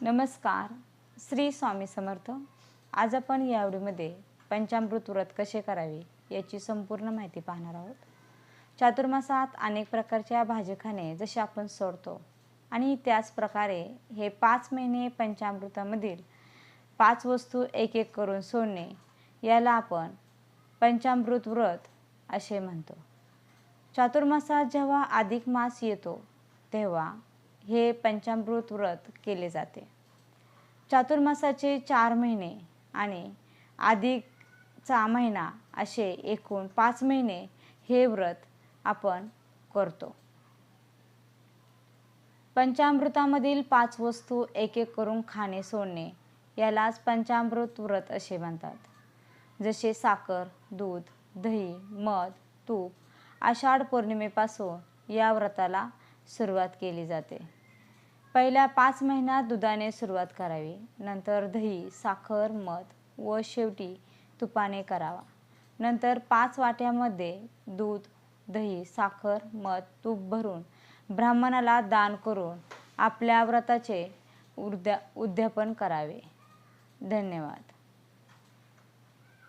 नमस्कार श्री स्वामी समर्थ. आज आपण या आवडीमध्ये पंचामृत व्रत कसे करावे याची संपूर्ण माहिती पाहणार आहोत. चातुर्मासात अनेक प्रकारच्या भाजी खाणे जसे आपण सोडतो आणि त्याच प्रकारे हे पाच महिने पंचामृतामधील पाच वस्तू एक एक करून सोडणे याला आपण पंचामृत व्रत असे म्हणतो. चातुर्मासात जेव्हा अधिक मास येतो तेव्हा हे पंचामृत व्रत केले जाते. चातुर्मासाचे चार महिने आणि अधिकचा महिना असे एकूण पाच महिने हे व्रत आपण करतो. पंचामृतामधील पाच वस्तू एक एक करून खाणे सोडणे यालाच पंचामृत व्रत असे म्हणतात. जसे साखर दूध दही मध तूप आषाढ पौर्णिमेपासून या व्रताला सुरुवात केली जाते. पहिल्या पाच महिन्यात दुधाने सुरुवात करावी. नंतर दही साखर मध व शेवटी तुपाने करावा. नंतर पाच वाट्यामध्ये दूध दही साखर मध तूप भरून ब्राह्मणाला दान करून आपल्या व्रताचे उद्या उद्यापन करावे. धन्यवाद.